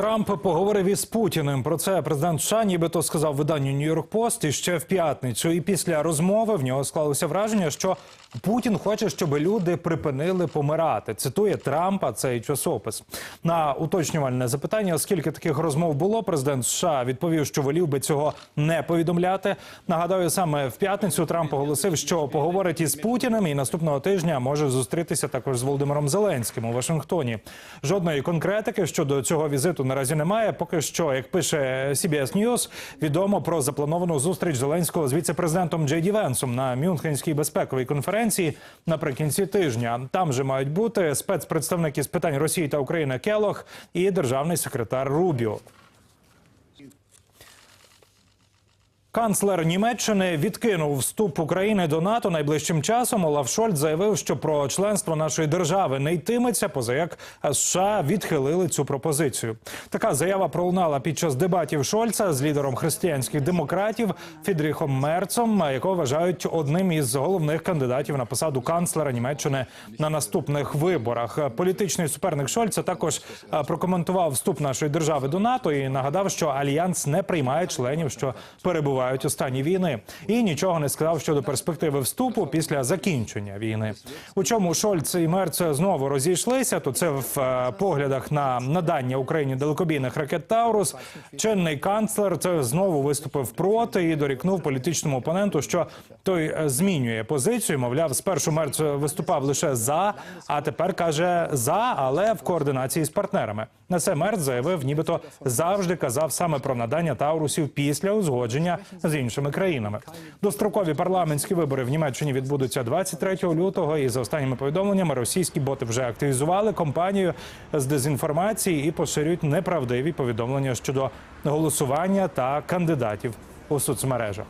Трамп поговорив із Путіним. Про це президент США нібито сказав виданню Нью-Йорк Пост і ще в п'ятницю. І після розмови в нього склалося враження, що Путін хоче, щоб люди припинили помирати. Цитує Трампа цей часопис. На уточнювальне запитання, скільки таких розмов було, президент США відповів, що волів би цього не повідомляти. Нагадаю, саме в п'ятницю Трамп оголосив, що поговорить із Путіним і наступного тижня може зустрітися також з Володимиром Зеленським у Вашингтоні. Жодної конкретики щодо цього візиту наразі немає. Поки що, як пише CBS News, відомо про заплановану зустріч Зеленського з віце-президентом Джей Ді Венсом на Мюнхенській безпековій конференції наприкінці тижня. Там же мають бути спецпредставники з питань Росії та України Келох і державний секретар Рубіо. Канцлер Німеччини відкинув вступ України до НАТО найближчим часом. Олаф Шольц заявив, що про членство нашої держави не йтиметься, поза як США відхилили цю пропозицію. Така заява пролунала під час дебатів Шольца з лідером християнських демократів Фідріхом Мерцом, якого вважають одним із головних кандидатів на посаду канцлера Німеччини на наступних виборах. Політичний суперник Шольца також е, прокоментував вступ нашої держави до НАТО і нагадав, що альянс не приймає членів, що перебувають у стані війни, і нічого не сказав щодо перспективи вступу після закінчення війни. У чому Шольц і Мерц знову розійшлися, то це в е, поглядах на надання Україні далекобійних ракет Таурус. Чинний канцлер це знову виступив проти і дорікнув політичному опоненту, що той е, змінює позицію. Мовляв, спершу Мерц виступав лише за, а тепер каже за, але в координації з партнерами. На це Мерц заявив, нібито завжди казав саме про надання Таурусів після узгодження з іншими країнами. Дострокові парламентські вибори в Німеччині відбудуться 23 лютого. І за останніми повідомленнями російські боти вже активізували компанію з дезінформації і поширюють неправдиві повідомлення щодо голосування та кандидатів у соцмережах.